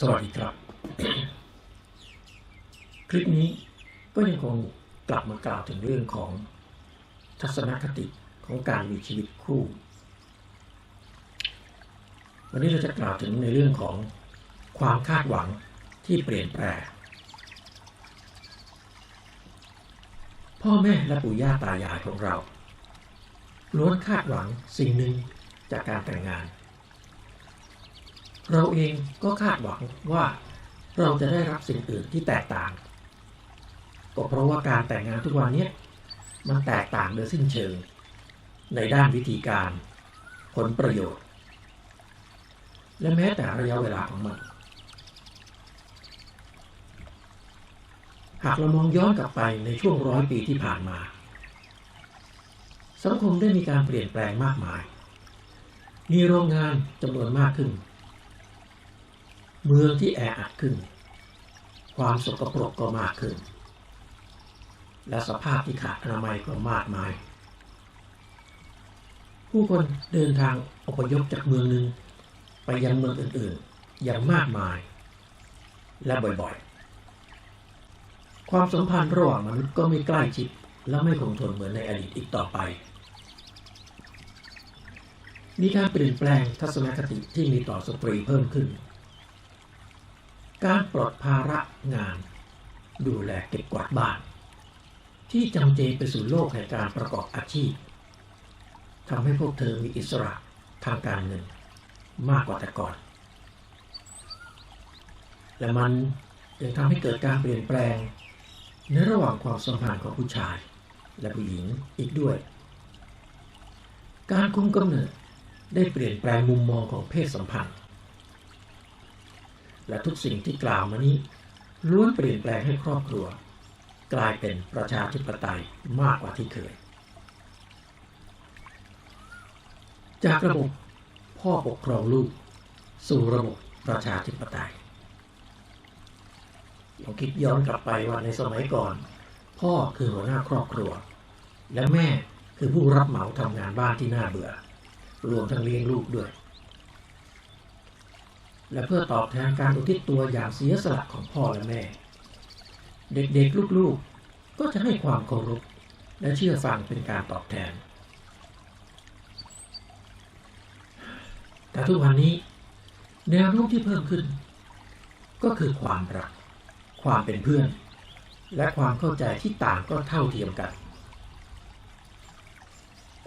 สวัสดีครับ คลิปนี้ก็ยังคงกลับมากล่าวถึงเรื่องของทัศนคติของการมีชีวิตคู่ วันนี้เราจะกล่าวถึงในเรื่องของความคาดหวังที่เปลี่ยนแปลงพ่อแม่และปู่ย่าตายายของเราล้วนคาดหวังสิ่งหนึ่งจากการแต่งงาน เราเองก็คาดหวังว่าเราจะได้รับสิ่งอื่นที่แตกต่าง ก็เพราะว่าการแต่งงานทุกวันนี้มันแตกต่างโดยสิ้นเชิง ในด้านวิธีการ ผลประโยชน์ และแม้แต่ระยะเวลาของมันหากเรามองย้อนกลับไปในช่วงร้อยปีที่ผ่านมา สังคมได้มีการเปลี่ยนแปลงมากมาย มีโรงงานจำนวนมากขึ้น เมืองที่แออัดขึ้น ความสกปรกก็มากขึ้น และสภาพที่ขาดอนามัยก็มากมาย ผู้คนเดินทางอพยพจากเมืองหนึ่งไปยังเมืองอื่นๆ อย่างมากมาย และบ่อยๆ ความสัมพันธ์ระหว่างมนุษย์ก็ไม่ใกล้ชิดและไม่คงทนเหมือนในอดีตอีกต่อไป มีการเปลี่ยนแปลงทัศนคติที่มีต่อสตรีเพิ่มขึ้น การปลดภาระงาน ดูแลเก็บกวาดบ้าน ที่จำเจไปสู่โลกแห่งการประกอบอาชีพทำให้พวกเธอมีอิสระทางการเงินมากกว่าแต่ก่อน และมันยังทำให้เกิดการเปลี่ยนแปลง ในระหว่างความสัมพันธ์ของผู้ชาย และผู้หญิงอีกด้วย การคุมกำเนิดได้เปลี่ยนแปลงมุมมองของเพศสัมพันธ์ และทุกสิ่งที่กล่าวมานี้ล้วนเปลี่ยนแปลงให้ครอบครัว กลายเป็นประชาธิปไตยมากกว่าที่เคย จากระบบพ่อปกครองลูก สู่ระบบประชาธิปไตยลองคิดย้อนกลับไปว่าในสมัยก่อน พ่อคือหัวหน้าครอบครัว และแม่คือผู้รับเหมาทำงานบ้านที่น่าเบื่อ รวมทั้งเลี้ยงลูกด้วย และเพื่อตอบแทนการอุทิศตัวอย่างเสียสละของพ่อและแม่ เด็กๆลูกๆ ก็จะให้ความเคารพและเชื่อฟังเป็นการตอบแทน แต่ทุกวันนี้แนวโน้มที่เพิ่มขึ้น ก็คือความรัก ความเป็นเพื่อน และความเข้าใจที่ต่างก็เท่าเทียมกัน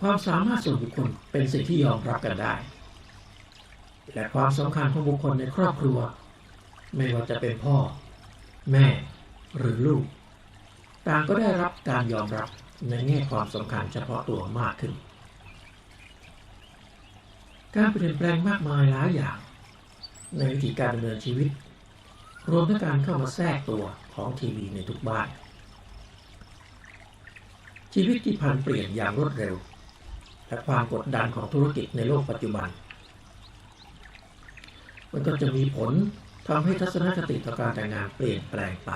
ความสามารถส่วนบุคคลเป็นสิ่งที่ยอมรับกันได้ และความสำคัญของบุคคลในครอบครัว ไม่ว่าจะเป็นพ่อ แม่ หรือลูก ต่างก็ได้รับการยอมรับในแง่ความสำคัญเฉพาะตัวมากขึ้น การเปลี่ยนแปลงมากมายหลายอย่าง ในวิธีการดำเนินชีวิต รวมทั้งการเข้ามาแทรกตัวของทีวีในทุกบ้าน ชีวิตที่พันเปลี่ยนอย่างรวดเร็ว และความกดดันของธุรกิจในโลกปัจจุบัน มันก็จะมีผลทำให้ทัศนคติต่อการแต่งงานเปลี่ยนแปลงไป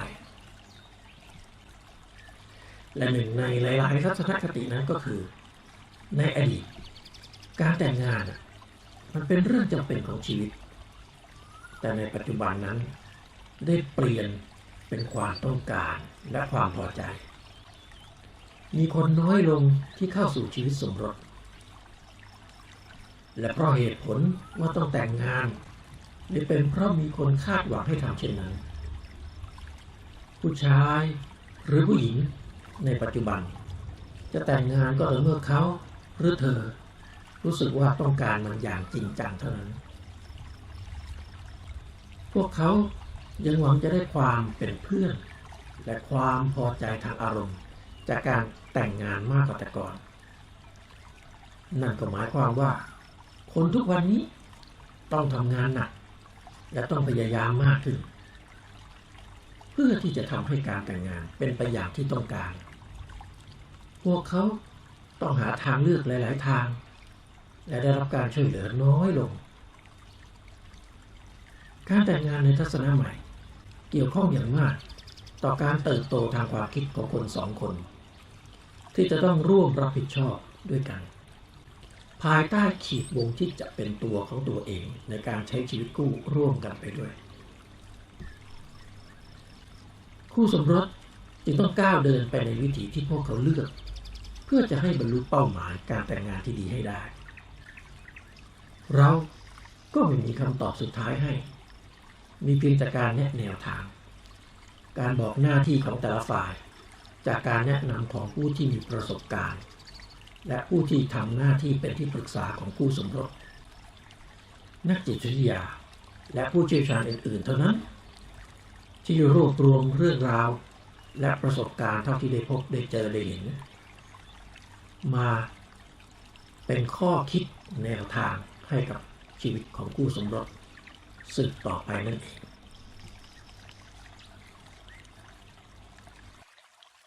และหนึ่งในหลายๆทัศนคตินั้นก็คือ ในอดีต การแต่งงานมันเป็นเรื่องจำเป็นของชีวิต แต่ในปัจจุบันนั้น ได้เปลี่ยนเป็นความต้องการและความพอใจ มีคนน้อยลงที่เข้าสู่ชีวิตสมรสและเพราะเหตุผลว่าต้องแต่งงาน หรือเป็นเพราะมีคนคาดหวังให้ทำเช่นนั้น ผู้ชายหรือผู้หญิงในปัจจุบัน จะแต่งงานก็ต่อเมื่อเขาหรือเธอ รู้สึกว่าต้องการมันอย่างจริงจังเท่านั้น พวกเขายังหวังจะได้ความเป็นเพื่อน และความพอใจทางอารมณ์ จากการแต่งงานมากกว่าแต่ก่อน นั่นก็หมายความว่า คนทุกวันนี้ต้องทำงานหนัก และต้องพยายามมากขึ้น เพื่อที่จะทำให้การแต่งงานเป็นไปอย่างที่ต้องการ พวกเขาต้องหาทางเลือกหลาย ๆ ทาง และได้รับการช่วยเหลือน้อยลง การแต่งงานในทัศนะใหม่ เกี่ยวข้องอย่างมาก ต่อการเติบโตทางความคิดของคนสองคน ที่จะต้องร่วมรับผิดชอบด้วยกัน ภายใต้ขีดวงที่จะเป็นตัวของตัวเองในการใช้ชีวิตคู่ร่วมกันไปด้วย คู่สมรสจึงต้องก้าวเดินไปในวิถีที่พวกเขาเลือก เพื่อจะให้บรรลุเป้าหมายการแต่งงานที่ดีให้ได้ เราก็ไม่มีคำตอบสุดท้ายให้ มีเพียงแต่การแนะแนวทาง การบอกหน้าที่ของแต่ละฝ่าย จากการแนะนำของผู้ที่มีประสบการณ์ และผู้ที่ทำหน้าที่เป็นที่ปรึกษาของคู่สมรส นักจิตวิทยา และผู้เชี่ยวชาญอื่น ๆ เท่านั้น ที่รวบรวมเรื่องราว และประสบการณ์เท่าที่ได้พบได้เจอได้เห็น มาเป็นข้อคิดแนวทางให้กับชีวิตของคู่สมรสสืบต่อไปนั่นเอง